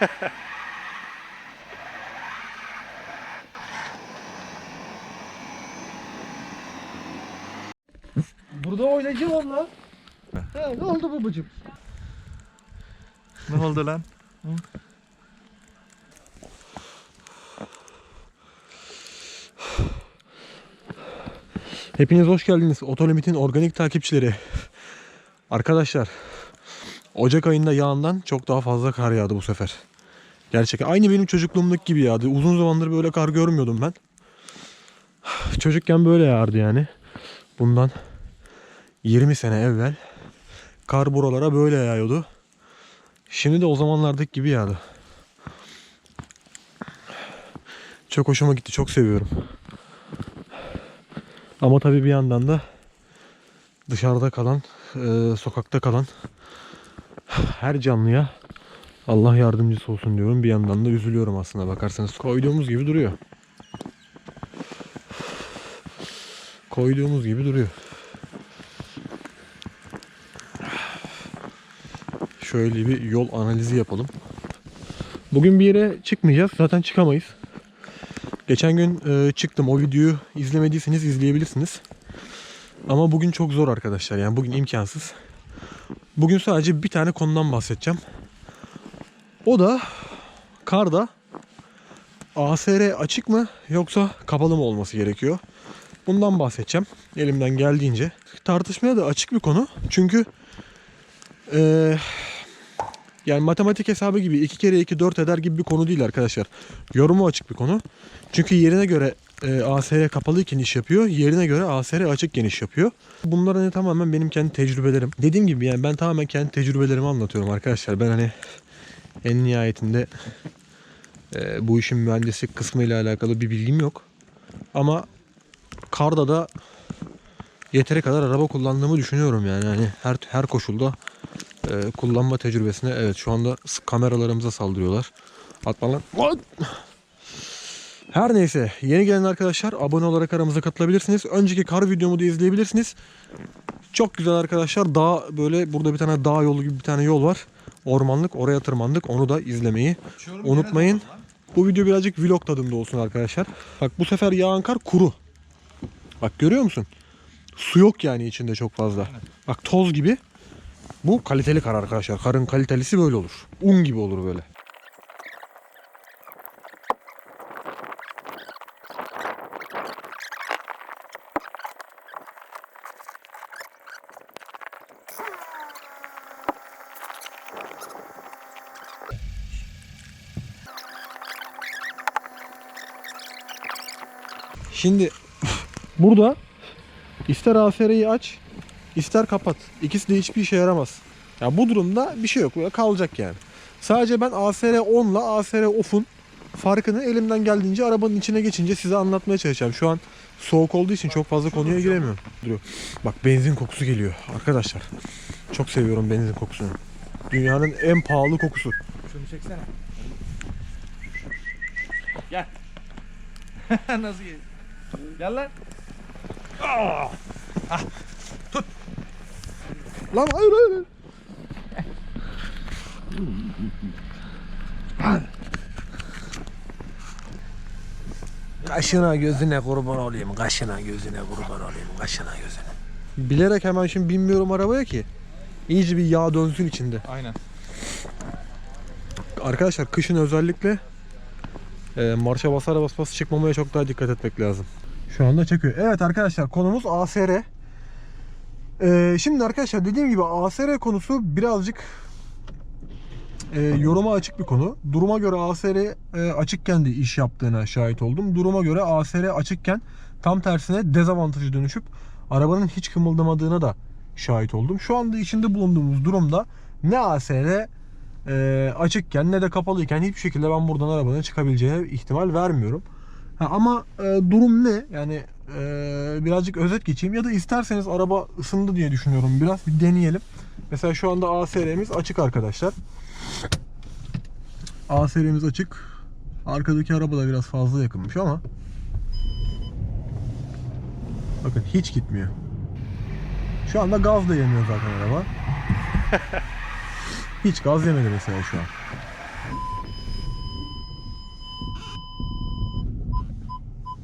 Burada oynayacağım onunla. He, ne oldu babacığım? Ne oldu lan? Hepiniz hoş geldiniz. Otolimit'in organik takipçileri. Arkadaşlar, Ocak ayında yağından çok daha fazla kar yağdı bu sefer. Gerçekten aynı benim çocukluğumdaki gibi yağdı. Uzun zamandır böyle kar görmüyordum ben. Çocukken böyle yağardı yani. Bundan 20 sene evvel kar buralara böyle yağıyordu. Şimdi de o zamanlardaki gibi yağdı. Çok hoşuma gitti. Çok seviyorum. Ama tabii bir yandan da dışarıda kalan, e, sokakta kalan her canlıya Allah yardımcısı olsun diyorum. Bir yandan da üzülüyorum aslında bakarsanız. Koyduğumuz gibi duruyor. Koyduğumuz gibi duruyor. Şöyle bir yol analizi yapalım. Bugün bir yere çıkmayacağız. Zaten çıkamayız. Geçen gün e, çıktım. O videoyu izlemediyseniz izleyebilirsiniz. Ama bugün çok zor arkadaşlar. Yani bugün imkansız. Bugün sadece bir tane konudan bahsedeceğim. O da karda ASR açık mı yoksa kapalı mı olması gerekiyor? Bundan bahsedeceğim. Elimden geldiğince. Tartışmaya da açık bir konu. Çünkü eee yani matematik hesabı gibi 2 kere 2 4 eder gibi bir konu değil arkadaşlar. Yorumu açık bir konu. Çünkü yerine göre e, ASR kapalıyken iş yapıyor. Yerine göre ASR açıkken iş yapıyor. Bunlar hani tamamen benim kendi tecrübelerim. Dediğim gibi yani ben tamamen kendi tecrübelerimi anlatıyorum arkadaşlar. Ben hani en nihayetinde e, bu işin mühendislik kısmıyla alakalı bir bilgim yok. Ama karda da yeteri kadar araba kullandığımı düşünüyorum yani. Hani her her koşulda e, kullanma tecrübesine evet şu anda kameralarımıza saldırıyorlar. Atma. Lan! Her neyse yeni gelen arkadaşlar abone olarak aramıza katılabilirsiniz. Önceki kar videomu da izleyebilirsiniz. Çok güzel arkadaşlar. Dağ böyle burada bir tane dağ yolu gibi bir tane yol var. Ormanlık oraya tırmandık. Onu da izlemeyi unutmayın. Bu video birazcık vlog tadında olsun arkadaşlar. Bak bu sefer yağan kar kuru. Bak görüyor musun? Su yok yani içinde çok fazla. Bak toz gibi. Bu kaliteli kar arkadaşlar. Karın kalitelisi böyle olur. Un gibi olur böyle. Şimdi burada ister ASR'yi aç, ister kapat. İkisi de hiçbir işe yaramaz. Ya bu durumda bir şey yok. Böyle kalacak yani. Sadece ben ASR 10 ile ASR off'un farkını elimden geldiğince arabanın içine geçince size anlatmaya çalışacağım. Şu an soğuk olduğu için çok fazla konuya giremiyorum. Duruyor. Bak benzin kokusu geliyor arkadaşlar. Çok seviyorum benzin kokusunu. Dünyanın en pahalı kokusu. Şunu çeksene. Gel. Nasıl gel? Gel lan. Lan hayır hayır. Kaşına gözüne kurban olayım. Kaşına gözüne kurban olayım. Kaşına gözüne. Bilerek hemen şimdi binmiyorum arabaya ki. İyice bir yağ dönsün içinde. Aynen. Arkadaşlar kışın özellikle e, marşa basar basmaz çıkmamaya çok daha dikkat etmek lazım. Şu anda çekiyor. Evet arkadaşlar konumuz ASR. E, şimdi arkadaşlar dediğim gibi ASR konusu birazcık e, yoruma açık bir konu. Duruma göre ASR e, açıkken de iş yaptığına şahit oldum. Duruma göre ASR açıkken tam tersine dezavantajı dönüşüp arabanın hiç kımıldamadığına da şahit oldum. Şu anda içinde bulunduğumuz durumda ne ASR e, açıkken ne de kapalıyken hiçbir şekilde ben buradan arabanın çıkabileceğine ihtimal vermiyorum. Ha, ama e, durum ne? Yani e, birazcık özet geçeyim ya da isterseniz araba ısındı diye düşünüyorum. Biraz bir deneyelim. Mesela şu anda ASR'miz açık arkadaşlar. ASR'miz açık. Arkadaki araba da biraz fazla yakınmış ama Bakın hiç gitmiyor. Şu anda gaz da yemiyor zaten araba. Hiç gaz yemedi mesela şu an.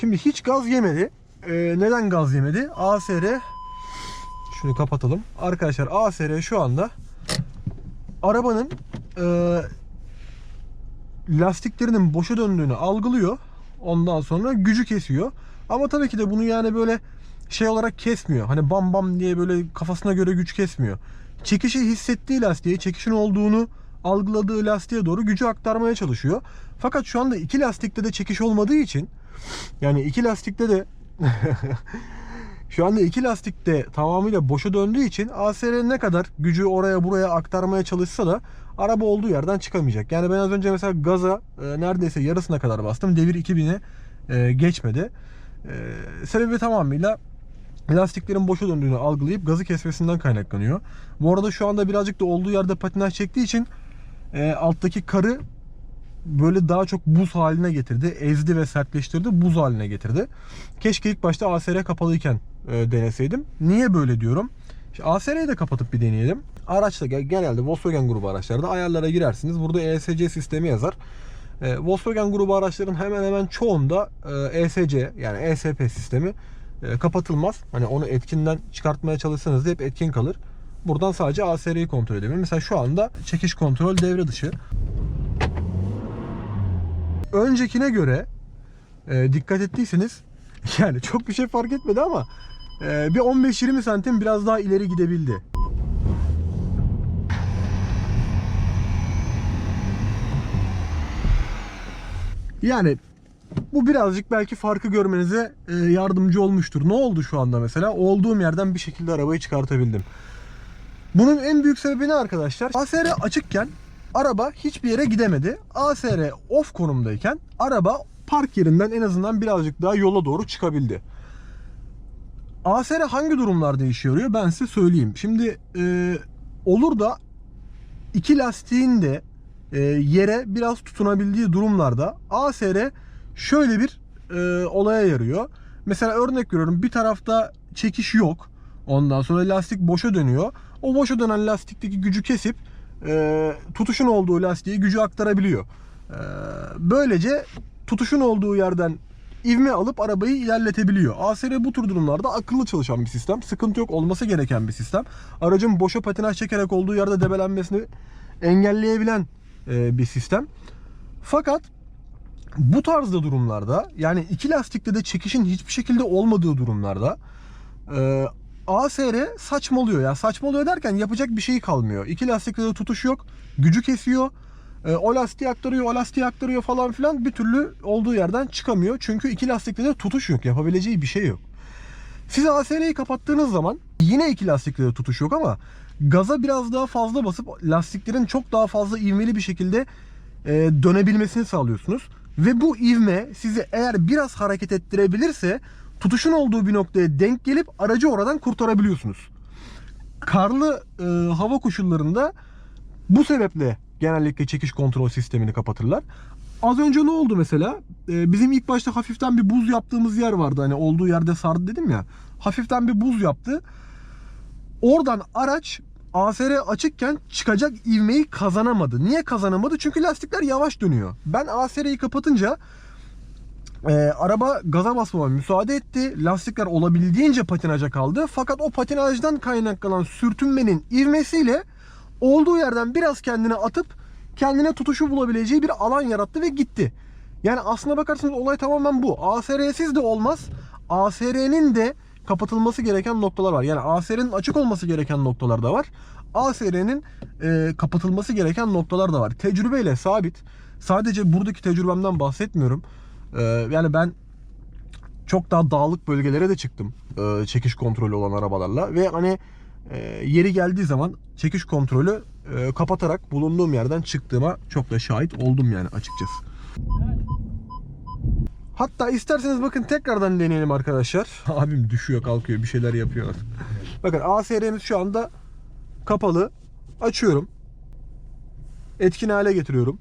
Şimdi hiç gaz yemedi. Ee, neden gaz yemedi? ASR şunu kapatalım. Arkadaşlar ASR şu anda arabanın e, lastiklerinin boşa döndüğünü algılıyor. Ondan sonra gücü kesiyor. Ama tabii ki de bunu yani böyle şey olarak kesmiyor. Hani bam bam diye böyle kafasına göre güç kesmiyor. Çekişi hissettiği lastiğe, çekişin olduğunu algıladığı lastiğe doğru gücü aktarmaya çalışıyor. Fakat şu anda iki lastikte de çekiş olmadığı için yani iki lastikte de şu anda iki lastikte tamamıyla boşa döndüğü için ASR ne kadar gücü oraya buraya aktarmaya çalışsa da araba olduğu yerden çıkamayacak. Yani ben az önce mesela gaza e, neredeyse yarısına kadar bastım. Devir 2000'e e, geçmedi. E, sebebi tamamıyla lastiklerin boşa döndüğünü algılayıp gazı kesmesinden kaynaklanıyor. Bu arada şu anda birazcık da olduğu yerde patinaj çektiği için e, alttaki karı böyle daha çok buz haline getirdi. Ezdi ve sertleştirdi. Buz haline getirdi. Keşke ilk başta ASR kapalıyken e, deneseydim. Niye böyle diyorum? İşte ASR'yi de kapatıp bir deneyelim. Araçta genelde Volkswagen grubu araçlarda ayarlara girersiniz. Burada ESC sistemi yazar. E, Volkswagen grubu araçların hemen hemen çoğunda e, ESC yani ESP sistemi e, kapatılmaz. Hani onu etkinden çıkartmaya çalışsanız da hep etkin kalır. Buradan sadece ASR'yi kontrol edelim. Mesela şu anda çekiş kontrol devre dışı. Öncekine göre e, dikkat ettiyseniz yani çok bir şey fark etmedi ama e, bir 15-20 santim biraz daha ileri gidebildi. Yani bu birazcık belki farkı görmenize e, yardımcı olmuştur. Ne oldu şu anda mesela? Olduğum yerden bir şekilde arabayı çıkartabildim. Bunun en büyük sebebi ne arkadaşlar? ASR açıkken araba hiçbir yere gidemedi. ASR off konumdayken araba park yerinden en azından birazcık daha yola doğru çıkabildi. ASR hangi durumlarda işe yarıyor ben size söyleyeyim. Şimdi e, olur da iki lastiğin de e, yere biraz tutunabildiği durumlarda ASR şöyle bir e, olaya yarıyor. Mesela örnek veriyorum bir tarafta çekiş yok. Ondan sonra lastik boşa dönüyor. O boşa dönen lastikteki gücü kesip e, tutuşun olduğu lastiğe gücü aktarabiliyor. E, böylece tutuşun olduğu yerden ivme alıp arabayı ilerletebiliyor. ASR bu tür durumlarda akıllı çalışan bir sistem. Sıkıntı yok olması gereken bir sistem. Aracın boşa patinaj çekerek olduğu yerde debelenmesini engelleyebilen e, bir sistem. Fakat bu tarzda durumlarda yani iki lastikte de çekişin hiçbir şekilde olmadığı durumlarda e, ASR saçmalıyor. Ya saçmalıyor derken yapacak bir şey kalmıyor. İki lastikte de tutuş yok. Gücü kesiyor. E, o lastiği aktarıyor, o lastiği aktarıyor falan filan bir türlü olduğu yerden çıkamıyor. Çünkü iki lastikte de tutuş yok. Yapabileceği bir şey yok. Siz ASR'yi kapattığınız zaman yine iki lastikte de tutuş yok ama gaza biraz daha fazla basıp lastiklerin çok daha fazla ivmeli bir şekilde e, dönebilmesini sağlıyorsunuz. Ve bu ivme sizi eğer biraz hareket ettirebilirse tutuşun olduğu bir noktaya denk gelip aracı oradan kurtarabiliyorsunuz. Karlı e, hava koşullarında bu sebeple genellikle çekiş kontrol sistemini kapatırlar. Az önce ne oldu mesela? E, bizim ilk başta hafiften bir buz yaptığımız yer vardı. Hani olduğu yerde sardı dedim ya. Hafiften bir buz yaptı. Oradan araç ASR açıkken çıkacak ivmeyi kazanamadı. Niye kazanamadı? Çünkü lastikler yavaş dönüyor. Ben ASR'yi kapatınca e, araba gaza basmama müsaade etti. Lastikler olabildiğince patinaja kaldı. Fakat o patinajdan kaynaklanan sürtünmenin ivmesiyle olduğu yerden biraz kendini atıp kendine tutuşu bulabileceği bir alan yarattı ve gitti. Yani aslına bakarsanız olay tamamen bu. ASR'siz de olmaz. ASR'nin de kapatılması gereken noktalar var. Yani ASR'nin açık olması gereken noktalar da var. ASR'nin e, kapatılması gereken noktalar da var. Tecrübeyle sabit. Sadece buradaki tecrübemden bahsetmiyorum. E, yani ben çok daha dağlık bölgelere de çıktım. e, çekiş kontrolü olan arabalarla ve hani e, yeri geldiği zaman çekiş kontrolü e, kapatarak bulunduğum yerden çıktığıma çok da şahit oldum yani açıkçası. Hatta isterseniz bakın tekrardan deneyelim arkadaşlar. Abim düşüyor kalkıyor bir şeyler yapıyor. bakın ASR'miz şu anda kapalı. Açıyorum. Etkin hale getiriyorum.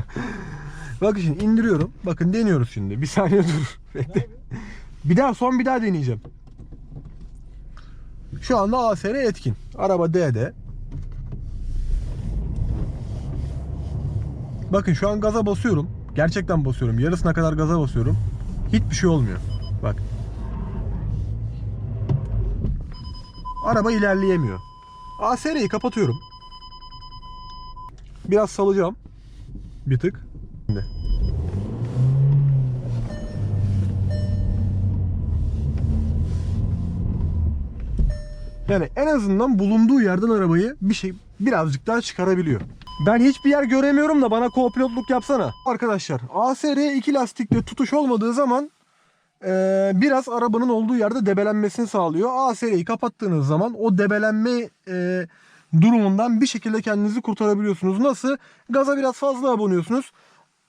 bakın şimdi indiriyorum. Bakın deniyoruz şimdi. Bir saniye dur. Bekle. Bir daha son bir daha deneyeceğim. Şu anda ASR etkin. Araba D'de. Bakın şu an gaza basıyorum. Gerçekten basıyorum. Yarısına kadar gaza basıyorum. Hiçbir şey olmuyor. Bak. Araba ilerleyemiyor. ASR'yi kapatıyorum. Biraz salacağım. Bir tık. Şimdi. Yani en azından bulunduğu yerden arabayı bir şey birazcık daha çıkarabiliyor. Ben hiçbir yer göremiyorum da bana co-pilotluk yapsana. Arkadaşlar ASR iki lastikte tutuş olmadığı zaman eee, biraz arabanın olduğu yerde debelenmesini sağlıyor. ASR'yi kapattığınız zaman o debelenme eee, durumundan bir şekilde kendinizi kurtarabiliyorsunuz. Nasıl? Gaza biraz fazla abonuyorsunuz.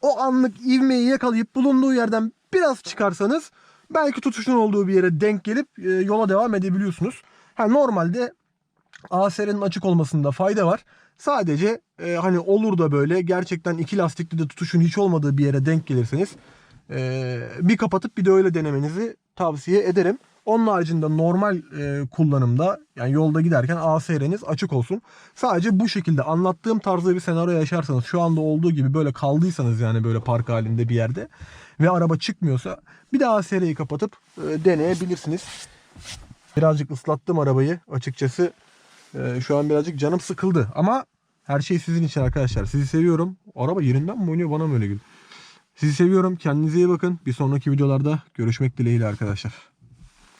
O anlık ivmeyi yakalayıp bulunduğu yerden biraz çıkarsanız belki tutuşun olduğu bir yere denk gelip e, yola devam edebiliyorsunuz. Ha, normalde ASR'nin açık olmasında fayda var. Sadece e, hani olur da böyle gerçekten iki lastikli de tutuşun hiç olmadığı bir yere denk gelirseniz e, bir kapatıp bir de öyle denemenizi tavsiye ederim. Onun haricinde normal e, kullanımda yani yolda giderken ASR'niz açık olsun. Sadece bu şekilde anlattığım tarzda bir senaryo yaşarsanız şu anda olduğu gibi böyle kaldıysanız yani böyle park halinde bir yerde ve araba çıkmıyorsa bir de ASR'yi kapatıp e, deneyebilirsiniz. Birazcık ıslattım arabayı açıkçası. e, şu an birazcık canım sıkıldı ama her şey sizin için arkadaşlar. Sizi seviyorum. Araba yerinden mi oynuyor bana mı öyle geliyor? Sizi seviyorum. Kendinize iyi bakın. Bir sonraki videolarda görüşmek dileğiyle arkadaşlar.